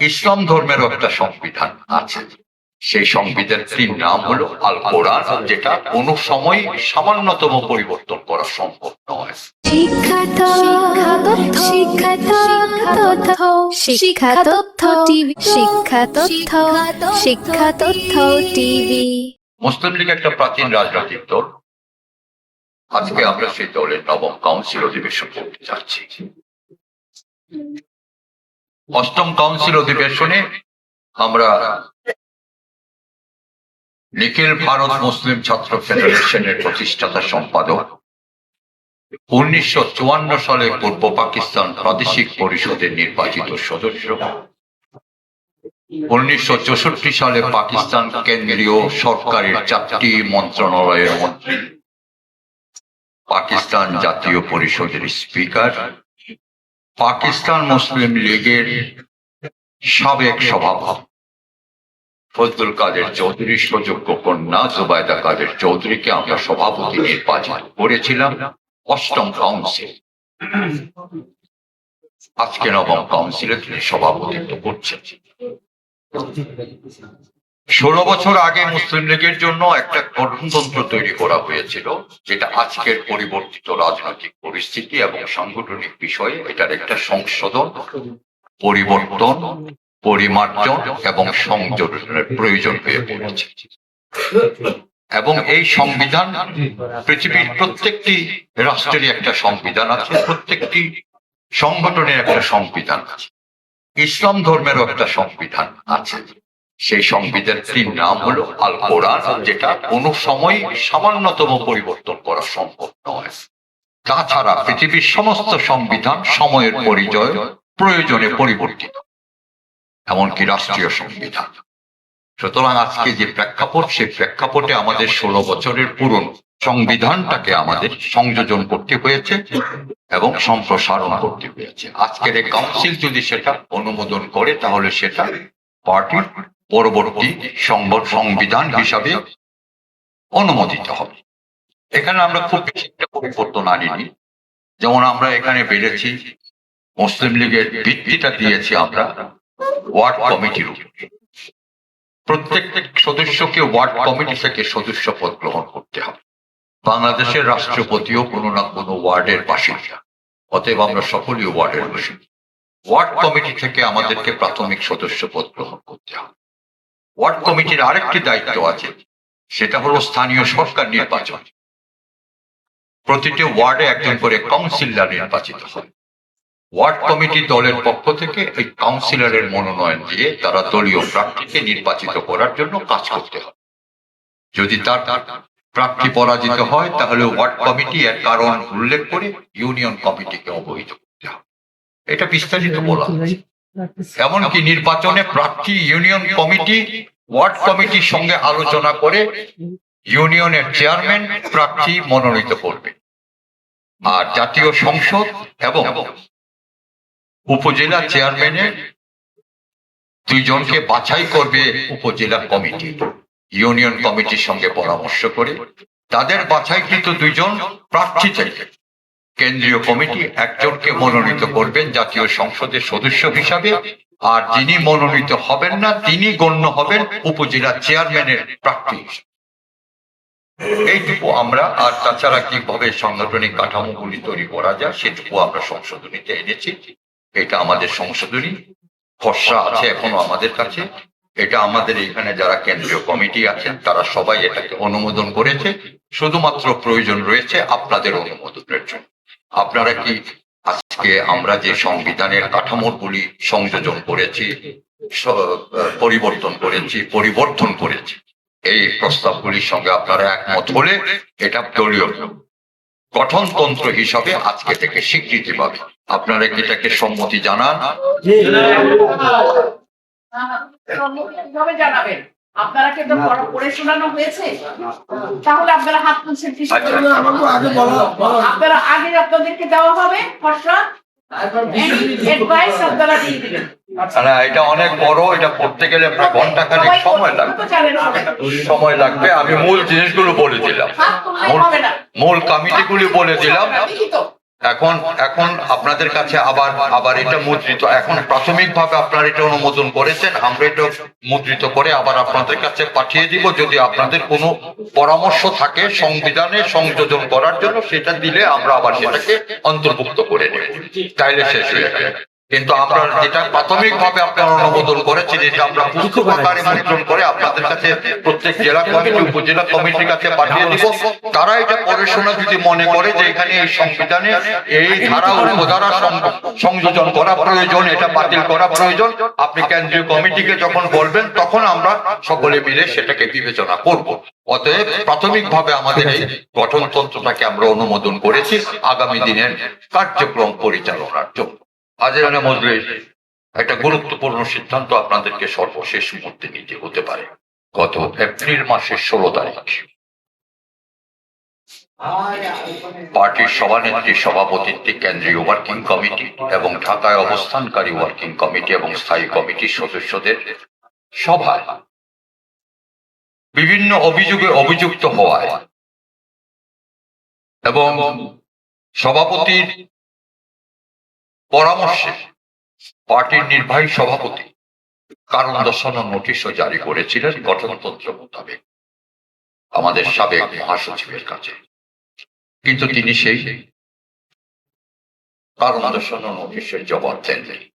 ইসলাম ধর্মেরও একটা সংবিধান আছে। সেই সংবিধানটির নাম হলো আল কোরআন যেটা কোনো সময় সামান্যতম পরিবর্তন করা সম্ভব নয়। শিক্ষা তথ্য টিভি শিক্ষা তথ্য শিক্ষা তথ্য টিভি। মুসলিম লীগ একটা প্রাচীন রাজনৈতিক দল। আজকে আমরা সেই দলের নবম কাউন্সিল অধিবেশন করতে যাচ্ছি। অষ্টম কাউন্সিল অধিবেশনে আমরা নিখিল ভারত মুসলিম ছাত্র ফেডারেশনের প্রতিষ্ঠাতা সম্পাদক। উনিশশো চুয়ান্ন সালে পূর্ব পাকিস্তান প্রাদেশিক পরিষদের নির্বাচিত সদস্য। উনিশশো চৌষট্টি সালে পাকিস্তান কেন্দ্রীয় সরকারের চারটি মন্ত্রণালয়ের মন্ত্রী। পাকিস্তান জাতীয় পরিষদের স্পিকার। পাকিস্তান মুসলিম লীগের সাবেক সভাপতি। ফজলুল কাদের চৌধুরী, সুযোগ্য কন্যা জুবায়দা কাদের চৌধুরীকে আমরা সভাপতি নির্বাচন করেছিলাম অষ্টম কাউন্সিল। আজকে নবম কাউন্সিলে তিনি সভাপতিত্ব করছেন। ষোলো বছর আগে মুসলিম লীগের জন্য একটা গঠনতন্ত্র তৈরি করা হয়েছিল, যেটা আজকের পরিবর্তিত রাজনৈতিক পরিস্থিতি এবং সাংগঠনিক বিষয়ে এটার একটা সংশোধন, পরিবর্তন, পরিমার্জন এবং সংযোজনের প্রয়োজন হয়ে পড়েছে। এবং এই সংবিধান পৃথিবীর প্রত্যেকটি রাষ্ট্রেরই একটা সংবিধান আছে, প্রত্যেকটি সংগঠনের একটা সংবিধান আছে। ইসলাম ধর্মেরও একটা সংবিধান আছে। সেই সংবিধানটির নাম হলো আল কোরআন যেটা কোনো সময় সামান্যতম পরিবর্তন করা সম্ভব নয়। তাছাড়া পৃথিবীর সমস্ত সংবিধান সময়ের পরিচয় প্রয়োজনে পরিবর্তিত। এমনকি রাষ্ট্রীয় সংবিধান। সুতরাং আজকে যে প্রেক্ষাপট সেই প্রেক্ষাপটে আমাদের ষোলো বছরের পুরন সংবিধানটাকে আমাদের সংযোজন করতে হয়েছে এবং সম্প্রসারণ করতে হয়েছে। আজকের এই কাউন্সিল যদি সেটা অনুমোদন করে, তাহলে সেটা পার্টির পরবর্তী সংব- সংবিধান হিসাবে অনুমোদিত হবে। এখানে আমরা খুব বেশি একটা পরিবর্তন আনিনি। যেমন আমরা এখানে বেড়েছি, মুসলিম লীগের ভিত্তিটা দিয়েছি আমরা ওয়ার্ড কমিটির উপর। প্রত্যেক সদস্যকে ওয়ার্ড কমিটি থেকে সদস্য পদ গ্রহণ করতে হবে। বাংলাদেশের রাষ্ট্রপতিও কোনো না কোনো ওয়ার্ডের বাসিন্দা, অতএব আমরা সকলেই ওয়ার্ডের বাসিন্দা। ওয়ার্ড কমিটি থেকে আমাদেরকে প্রাথমিক সদস্য পদ গ্রহণ করতে হবে। ওয়ার্ড কমিটির আরেকটি দায়িত্ব আছে, সেটা হলো স্থানীয় সরকার নির্বাচন। প্রতিটি ওয়ার্ডে একজন করে কাউন্সিলর নির্বাচিত হয়। ওয়ার্ড কমিটি দলের পক্ষ থেকে এই কাউন্সিলরের মনোনয়ন দিয়ে তারা দলীয় প্রার্থীকে নির্বাচিত করার জন্য কাজ করতে হয়। যদি তার প্রার্থী পরাজিত হয়, তাহলে ওয়ার্ড কমিটি এর কারণ উল্লেখ করে ইউনিয়ন কমিটিকে অবহিত করতে হবে এটা বিস্তারিত বলা। এমনকি নির্বাচনে প্রার্থী ইউনিয়ন কমিটি, ওয়ার্ড কমিটির সঙ্গে আলোচনা করে ইউনিয়নের চেয়ারম্যান প্রার্থী মনোনীত করবে। আর জাতীয় সংসদ এবং উপজেলা চেয়ারম্যানের দুইজনকে বাছাই করবে উপজেলা কমিটি। ইউনিয়ন কমিটির সঙ্গে পরামর্শ করে তাদের বাছাইকৃত দুইজন প্রার্থী থেকে কেন্দ্রীয় কমিটি একজনকে মনোনীত করবেন জাতীয় সংসদের সদস্য হিসাবে। আর যিনি মনোনীত হবেন না, তিনি গণ্য হবেন উপজেলা চেয়ারম্যানের প্রার্থী এইটুকু আমরা, আর তাছাড়া কীভাবে সাংগঠনিক কাঠামোগুলি তৈরি করা যায়, সেটুকু আমরা সংশোধনীতে এনেছি। এটা আমাদের সংশোধনী, খসড়া আছে এখনও আমাদের কাছে। এটা আমাদের এখানে যারা কেন্দ্রীয় কমিটি আছেন, তারা সবাই এটাকে অনুমোদন করেছে। শুধুমাত্র প্রয়োজন রয়েছে আপনাদের অনুমোদনের জন্য। আপনারা কি আজকে আমরা যে সংবিধানের কাঠামোগুলি সংযোজন করেছি স- পরিবর্তন করেছি পরিবর্তন করেছি এই প্রস্তাবগুলির সঙ্গে আপনারা একমত হলে এটা দলীয় গঠনতন্ত্র হিসাবে আজকে থেকে স্বীকৃতি পাবে। আপনারা কি এটাকে সম্মতি জানান? জানাবেন। আপনারা কি তো পড়ে শোনানো হয়েছে? তাহলে আপনারা হাত তুলছেন কিসের আচ্ছা, আপনারা আগে আপনাদেরকে দেওয়া হবে খসড়া অ্যাডভাইস আপনারা দিয়ে দিবেন। না এটা অনেক বড় এটা পড়তে গেলে প্রায় ঘণ্টা খানেক সময় লাগবে। সময় লাগবে আমি মূল জিনিসগুলো বলে দিলাম। মূল হবে না। মূল কমিটিগুলি বলে দিলাম। এখন এখন আপনাদের কাছে আবার আবার এটা মুদ্রিত। এখন প্রাথমিকভাবে আপনারা এটা অনুমোদন করেছেন, আমরা এটা মুদ্রিত করে আবার আপনাদের কাছে পাঠিয়ে দিব। যদি আপনাদের কোনো পরামর্শ থাকে সংবিধানে সংযোজন করার জন্য, সেটা দিলে আমরা আবার সেটাকে অন্তর্ভুক্ত করে নেব। তাইলে শেষ হয়ে যাবে। কিন্তু আমরা যেটা প্রাথমিকভাবে আপনারা অনুমোদন করেছেন, এটা আমরা পুস্তক আকারে করে আপনাদের কাছে প্রত্যেক জেলা কমিটি, উপজেলা কমিটির কাছে পাঠিয়ে দিব। তারা এটা পড়াশোনা যদি মনে করে যে এখানে এই সংবিধানে এই ধারা উপধারা সংযোজন করা প্রয়োজন, এটা বাতিল করা প্রয়োজন, আপনি কেন্দ্রীয় কমিটিকে যখন বলবেন, তখন আমরা সকলে মিলে সেটাকে বিবেচনা করব। অতএব প্রাথমিকভাবে আমাদের এই গঠনতন্ত্রটাকে আমরা অনুমোদন করেছি আগামী দিনের কার্যক্রম পরিচালনার জন্য। আজেরানা মজলিস একটা গুরুত্বপূর্ণ সিদ্ধান্ত আপনাদেরকে সর্বশেষ মুহূর্তে নিতে হতে পারে। গত এপ্রিল মাসের ষোলো তারিখ। পার্টির সভানেত্রীর সভাপতিত্বে কেন্দ্রীয় ওয়ার্কিং কমিটি এবং ঢাকায় অবস্থানকারী ওয়ার্কিং কমিটি এবং স্থায়ী কমিটির সদস্যদের সভায় বিভিন্ন অভিযোগে অভিযুক্ত হওয়ায় এবং সভাপতির পরামর্শে পার্টির নির্বাহী সভাপতি কারণ দর্শানোর নোটিশও জারি করেছিলেন গঠনতন্ত্র মোতাবেক আমাদের সাবেক মহাসচিবের কাছে। কিন্তু তিনি সেই কারণ দর্শানোর নোটিশের জবাব দেননি।